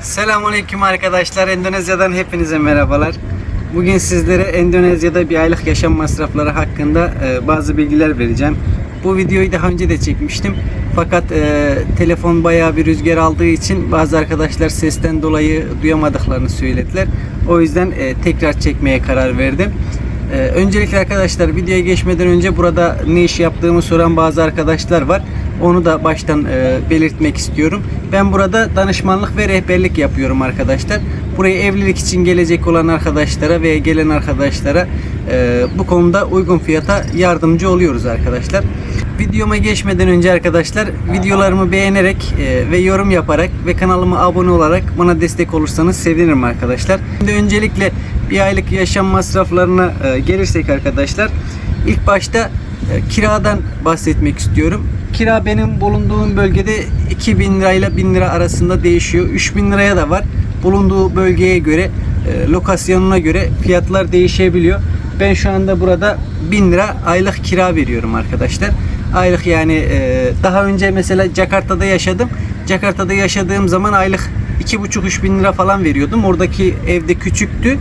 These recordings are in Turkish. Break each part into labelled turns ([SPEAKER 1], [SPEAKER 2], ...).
[SPEAKER 1] Selamünaleyküm arkadaşlar. Endonezya'dan hepinize merhabalar. Bugün sizlere Endonezya'da bir aylık yaşam masrafları hakkında e, bazı bilgiler vereceğim. Bu videoyu daha önce de çekmiştim. Fakat e, telefon bayağı bir rüzgar aldığı için bazı arkadaşlar sesten dolayı duyamadıklarını söylediler. O yüzden e, tekrar çekmeye karar verdim. Ee, öncelikle arkadaşlar videoya geçmeden önce burada ne iş yaptığımı soran bazı arkadaşlar var. Onu da baştan e, belirtmek istiyorum. Ben burada danışmanlık ve rehberlik yapıyorum arkadaşlar. Buraya evlilik için gelecek olan arkadaşlara ve gelen arkadaşlara e, bu konuda uygun fiyata yardımcı oluyoruz arkadaşlar. Videoma geçmeden önce arkadaşlar videolarımı beğenerek e, ve yorum yaparak ve kanalıma abone olarak bana destek olursanız sevinirim arkadaşlar. Şimdi öncelikle bir aylık yaşam masraflarına e, gelirsek arkadaşlar ilk başta e, kiradan bahsetmek istiyorum. Kira benim bulunduğum bölgede 2000 lirayla 1000 lira arasında değişiyor. 3000 liraya da var. Bulunduğu bölgeye göre, e, lokasyonuna göre fiyatlar değişebiliyor. Ben şu anda burada 1000 lira aylık kira veriyorum arkadaşlar. Aylık yani e, daha önce mesela Jakarta'da yaşadım. Jakarta'da yaşadığım zaman aylık 2,5-3 bin lira falan veriyordum. Oradaki evde küçüktü.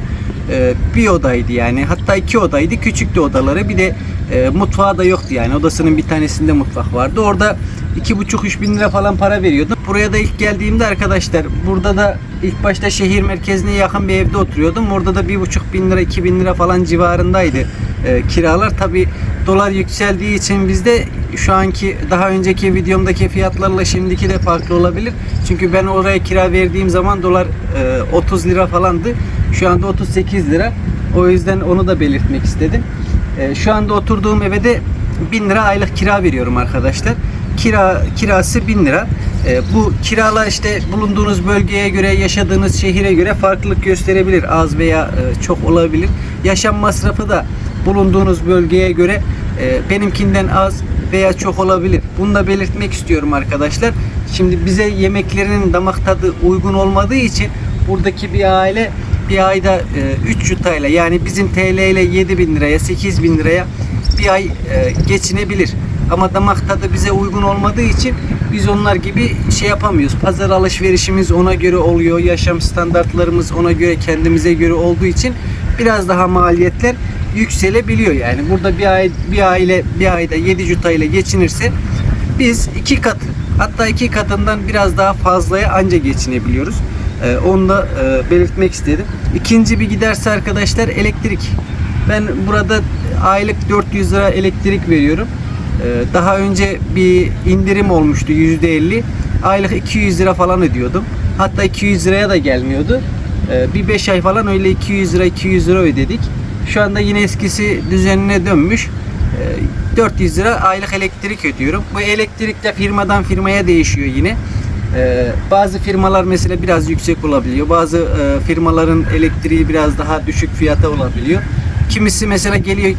[SPEAKER 1] Ee, bir odaydı yani. Hatta iki odaydı. Küçüktü odaları. Bir de e, mutfağı da yoktu yani. Odasının bir tanesinde mutfak vardı. Orada iki buçuk üç bin lira falan para veriyordum. Buraya da ilk geldiğimde arkadaşlar burada da ilk başta şehir merkezine yakın bir evde oturuyordum. Orada da bir buçuk bin lira iki bin lira falan civarındaydı e, kiralar. Tabi dolar yükseldiği için bizde şu anki daha önceki videomdaki fiyatlarla şimdiki de farklı olabilir. Çünkü ben oraya kira verdiğim zaman dolar e, 30 lira falandı. Şu anda 38 lira. O yüzden onu da belirtmek istedim. E, şu anda oturduğum eve de 1000 lira aylık kira veriyorum arkadaşlar. Kira kirası 1000 lira. E, bu kiralar işte bulunduğunuz bölgeye göre, yaşadığınız şehire göre farklılık gösterebilir. Az veya e, çok olabilir. Yaşam masrafı da bulunduğunuz bölgeye göre e, benimkinden az veya çok olabilir. Bunu da belirtmek istiyorum arkadaşlar. Şimdi bize yemeklerinin damak tadı uygun olmadığı için buradaki bir aile bir ayda 3 yutayla yani bizim TL ile 7 bin liraya 8 bin liraya bir ay e, geçinebilir. Ama damak tadı bize uygun olmadığı için biz onlar gibi şey yapamıyoruz. Pazar alışverişimiz ona göre oluyor. Yaşam standartlarımız ona göre kendimize göre olduğu için biraz daha maliyetler yükselebiliyor yani. Burada bir ay bir aile bir ayda 7 juta ile geçinirse biz iki kat hatta iki katından biraz daha fazlaya anca geçinebiliyoruz. Ee, onu da e, belirtmek istedim. İkinci bir giderse arkadaşlar elektrik. Ben burada aylık 400 lira elektrik veriyorum. Ee, daha önce bir indirim olmuştu %50. Aylık 200 lira falan ödüyordum. Hatta 200 liraya da gelmiyordu. Ee, bir 5 ay falan öyle 200 lira 200 lira ödedik. Şu anda yine eskisi düzenine dönmüş. Ee, 400 lira aylık elektrik ödüyorum. Bu elektrik de firmadan firmaya değişiyor yine. Ee, bazı firmalar mesela biraz yüksek olabiliyor. Bazı e, firmaların elektriği biraz daha düşük fiyata olabiliyor. Kimisi mesela geliyor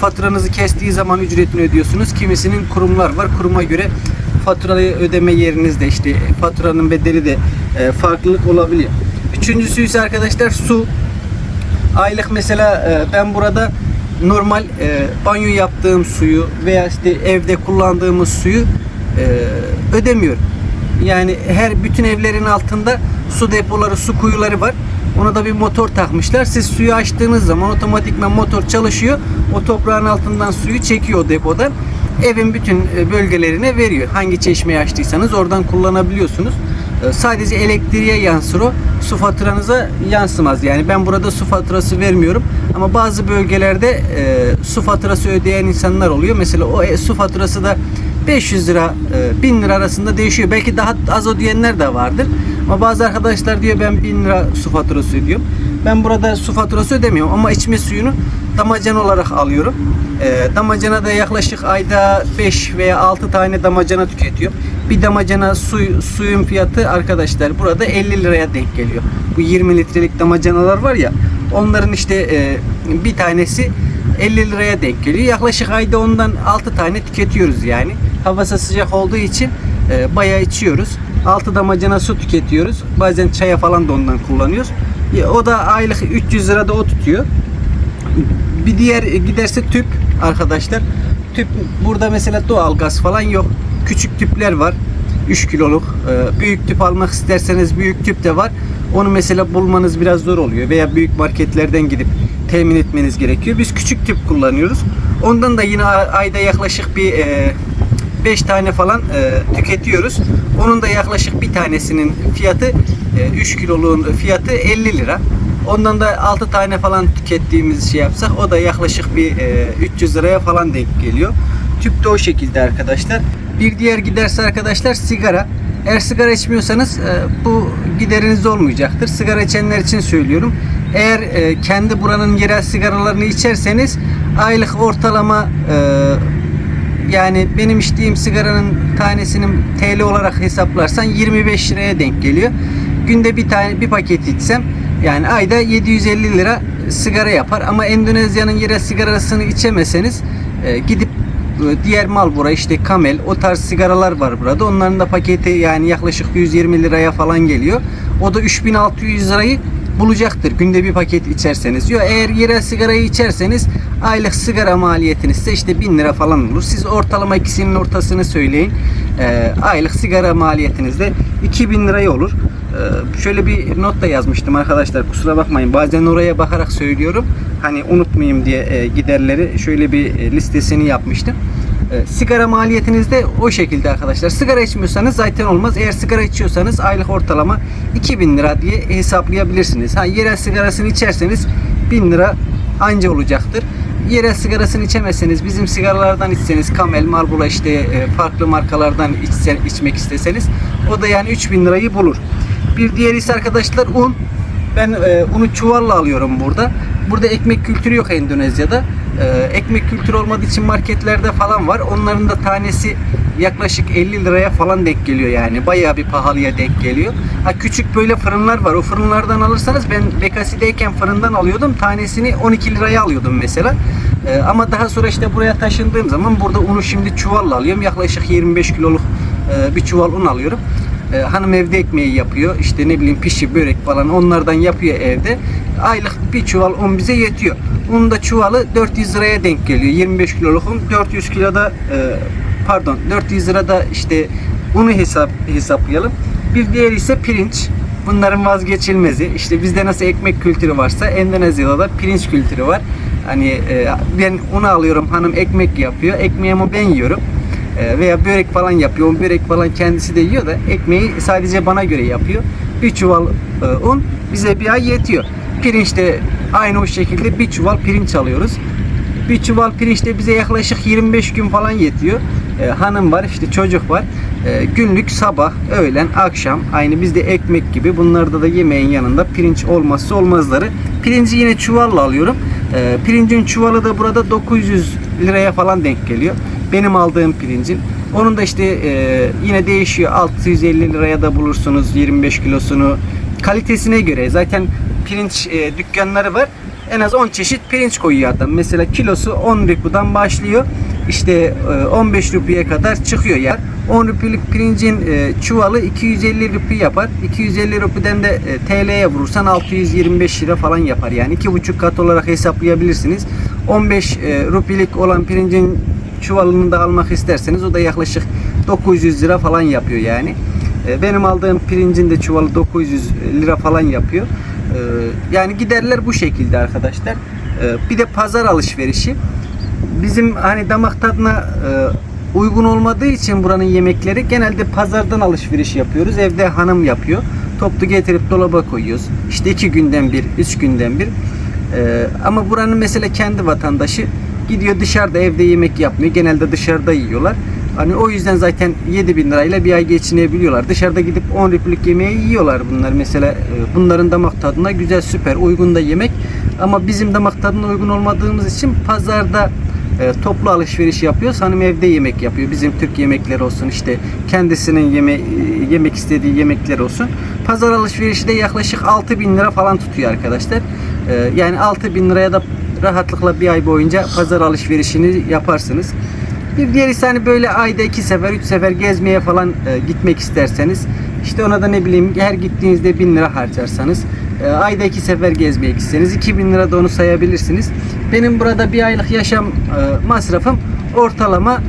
[SPEAKER 1] faturanızı kestiği zaman ücretini ödüyorsunuz. Kimisinin kurumlar var. Kuruma göre faturayı ödeme yerinizde işte faturanın bedeli de e, farklılık olabiliyor. Üçüncüsü ise arkadaşlar su. Aylık mesela e, ben burada normal banyo yaptığım suyu veya işte evde kullandığımız suyu ödemiyorum. Yani her bütün evlerin altında su depoları, su kuyuları var. Ona da bir motor takmışlar. Siz suyu açtığınız zaman otomatikman motor çalışıyor. O toprağın altından suyu çekiyor depodan. Evin bütün e, bölgelerine veriyor. Hangi çeşmeyi açtıysanız oradan kullanabiliyorsunuz. E, Sadece elektriğe yansır o. Su faturanıza yansımaz. Yani ben burada su faturası vermiyorum. Ama bazı bölgelerde e, su faturası ödeyen insanlar oluyor. Mesela o su faturası da 500 lira, e, 1000 lira arasında değişiyor. Belki daha az ödeyenler de vardır. Ama bazı arkadaşlar diyor ben 1000 lira su faturası ödüyorum. Ben burada su faturası ödemiyorum ama içme suyunu damacana olarak alıyorum. E, damacana da yaklaşık ayda 5 veya 6 tane damacana tüketiyorum. Bir damacana su, suyun fiyatı arkadaşlar burada 50 liraya denk geliyor. Bu 20 litrelik damacanalar var ya onların işte e, bir tanesi 50 liraya denk geliyor. Yaklaşık ayda ondan 6 tane tüketiyoruz yani. Havası sıcak olduğu için e, bayağı içiyoruz. 6 damacana su tüketiyoruz. Bazen çaya falan da ondan kullanıyoruz. Ya, o da aylık 300 lira da o tutuyor. Bir diğer giderse tüp arkadaşlar. Tüp burada mesela doğal gaz falan yok. Küçük tüpler var. 3 kiloluk. E, büyük tüp almak isterseniz büyük tüp de var. Onu mesela bulmanız biraz zor oluyor veya büyük marketlerden gidip temin etmeniz gerekiyor. Biz küçük tüp kullanıyoruz. Ondan da yine ayda yaklaşık bir e, 5 tane falan e, tüketiyoruz. Onun da yaklaşık bir tanesinin fiyatı e, 3 kiloluğun fiyatı 50 lira. Ondan da 6 tane falan tükettiğimiz şey yapsak o da yaklaşık bir e, 300 liraya falan denk geliyor. Tüp de o şekilde arkadaşlar. Bir diğer giderse arkadaşlar sigara. Eğer sigara içmiyorsanız e, bu gideriniz olmayacaktır. Sigara içenler için söylüyorum. Eğer e, kendi buranın yerel sigaralarını içerseniz aylık ortalama e, yani benim içtiğim sigaranın tanesinin TL olarak hesaplarsan 25 liraya denk geliyor. Günde bir tane bir paket içsem yani ayda 750 lira sigara yapar ama Endonezya'nın yerel sigarasını içemeseniz e, gidip e, diğer Marlboro işte Camel o tarz sigaralar var burada. Onların da paketi yani yaklaşık 120 liraya falan geliyor. O da 3600 lirayı bulacaktır günde bir paket içerseniz. Yo eğer yerel sigarayı içerseniz aylık sigara maliyetiniz ise işte 1000 lira falan olur. Siz ortalama ikisinin ortasını söyleyin. Ee, aylık sigara maliyetiniz de 2000 liraya olur. Ee, şöyle bir not da yazmıştım arkadaşlar kusura bakmayın. Bazen oraya bakarak söylüyorum. Hani unutmayayım diye e, giderleri şöyle bir e, listesini yapmıştım. E, sigara maliyetiniz de o şekilde arkadaşlar. Sigara içmiyorsanız zaten olmaz. Eğer sigara içiyorsanız aylık ortalama 2000 lira diye hesaplayabilirsiniz. Ha yerel sigarasını içerseniz 1000 lira anca olacaktır. Yerel sigarasını içemezseniz bizim sigaralardan içseniz Camel, Marlboro işte e, farklı markalardan içsen, içmek isteseniz o da yani 3000 lirayı bulur. Bir diğeri ise arkadaşlar un. Ben e, unu çuvalla alıyorum burada. Burada ekmek kültürü yok Endonezya'da. E, ekmek kültürü olmadığı için marketlerde falan var. Onların da tanesi yaklaşık 50 liraya falan denk geliyor yani. Bayağı bir pahalıya denk geliyor. Ha küçük böyle fırınlar var. O fırınlardan alırsanız ben Bekasi'deyken fırından alıyordum. Tanesini 12 liraya alıyordum mesela. E, ama daha sonra işte buraya taşındığım zaman burada unu şimdi çuvalla alıyorum. Yaklaşık 25 kiloluk e, bir çuval un alıyorum. Ee, hanım evde ekmeği yapıyor. İşte ne bileyim pişi, börek falan onlardan yapıyor evde. Aylık bir çuval un bize yetiyor. Unun da çuvalı 400 liraya denk geliyor. 25 kiloluk un 400 kiloda e, pardon 400 lirada işte unu hesap hesaplayalım. Bir diğeri ise pirinç. Bunların vazgeçilmezi. İşte bizde nasıl ekmek kültürü varsa Endonezya'da da pirinç kültürü var. Hani e, ben unu alıyorum hanım ekmek yapıyor. Ekmeğimi ben yiyorum. E, veya börek falan yapıyor. O börek falan kendisi de yiyor da ekmeği sadece bana göre yapıyor. Bir çuval e, un bize bir ay yetiyor. Pirinç de aynı o şekilde bir çuval pirinç alıyoruz. Bir çuval pirinç de bize yaklaşık 25 gün falan yetiyor. E, hanım var, işte çocuk var. E, günlük sabah, öğlen, akşam aynı bizde ekmek gibi. Bunlarda da yemeğin yanında pirinç olmazsa olmazları. Pirinci yine çuvalla alıyorum. E, pirincin çuvalı da burada 900 liraya falan denk geliyor. Benim aldığım pirincin. Onun da işte e, yine değişiyor. 650 liraya da bulursunuz 25 kilosunu. Kalitesine göre zaten pirinç e, dükkanları var. En az 10 çeşit pirinç koyuyor adam. Mesela kilosu 10 rupidan başlıyor. İşte e, 15 rupiye kadar çıkıyor ya. 10 rupilik pirincin e, çuvalı 250 rupi yapar. 250 rupiden de e, TL'ye vurursan 625 lira falan yapar. Yani iki buçuk kat olarak hesaplayabilirsiniz. 15 e, rupilik olan pirincin çuvalını da almak isterseniz o da yaklaşık 900 lira falan yapıyor yani. E, Benim aldığım pirincin de çuvalı 900 lira falan yapıyor. E, Yani giderler bu şekilde arkadaşlar. E, Bir de pazar alışverişi. Bizim hani damak tadına e, uygun olmadığı için buranın yemekleri genelde pazardan alışveriş yapıyoruz. Evde hanım yapıyor. Toplu getirip dolaba koyuyoruz. İşte iki günden bir, üç günden bir. E, Ama buranın mesela kendi vatandaşı gidiyor dışarıda evde yemek yapmıyor. Genelde dışarıda yiyorlar. Hani o yüzden zaten 7 bin lirayla bir ay geçinebiliyorlar. Dışarıda gidip 10 ruplik yemeği yiyorlar bunlar. Mesela e, bunların damak tadına güzel süper uygun da yemek. Ama bizim damak tadına uygun olmadığımız için pazarda e, toplu alışveriş yapıyoruz. Hanım evde yemek yapıyor. Bizim Türk yemekleri olsun işte kendisinin yeme e, yemek istediği yemekler olsun. Pazar alışverişi de yaklaşık 6 bin lira falan tutuyor arkadaşlar. Yani 6 bin liraya da rahatlıkla bir ay boyunca pazar alışverişini yaparsınız. Bir diğer ise hani böyle ayda iki sefer, üç sefer gezmeye falan e, gitmek isterseniz işte ona da ne bileyim her gittiğinizde bin lira harcarsanız e, ayda iki sefer gezmeye gitseniz 2000 lira da onu sayabilirsiniz. Benim burada bir aylık yaşam e, masrafım ortalama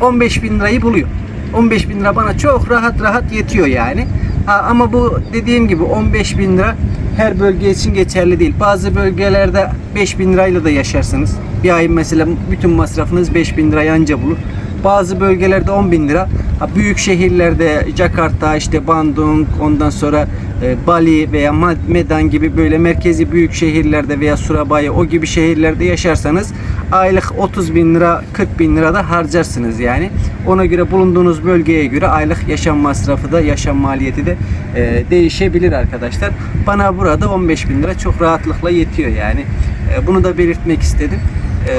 [SPEAKER 1] e, 15 bin lirayı buluyor. 15 bin lira bana çok rahat rahat yetiyor yani. Ha, ama bu dediğim gibi 15 bin lira her bölge için geçerli değil. Bazı bölgelerde 5 bin lirayla da yaşarsınız. Bir ay mesela bütün masrafınız 5 bin lirayı anca bulur. Bazı bölgelerde 10 bin lira. Ha, büyük şehirlerde Jakarta, işte Bandung, ondan sonra e, Bali veya Medan gibi böyle merkezi büyük şehirlerde veya Surabaya o gibi şehirlerde yaşarsanız aylık 30 bin lira 40 bin lira da harcarsınız yani. Ona göre bulunduğunuz bölgeye göre aylık yaşam masrafı da yaşam maliyeti de e, değişebilir arkadaşlar. Bana burada 15 bin lira çok rahatlıkla yetiyor yani. E, bunu da belirtmek istedim. Ee,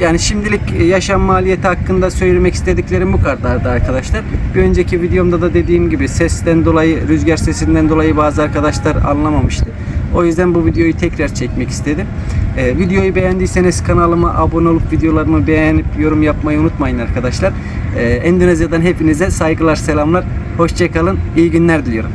[SPEAKER 1] yani şimdilik yaşam maliyeti hakkında söylemek istediklerim bu kadardı arkadaşlar. Bir önceki videomda da dediğim gibi sesten dolayı, rüzgar sesinden dolayı bazı arkadaşlar anlamamıştı. O yüzden bu videoyu tekrar çekmek istedim. Ee, videoyu beğendiyseniz kanalıma abone olup videolarımı beğenip yorum yapmayı unutmayın arkadaşlar. Ee, Endonezya'dan hepinize saygılar, selamlar. Hoşçakalın, iyi günler diliyorum.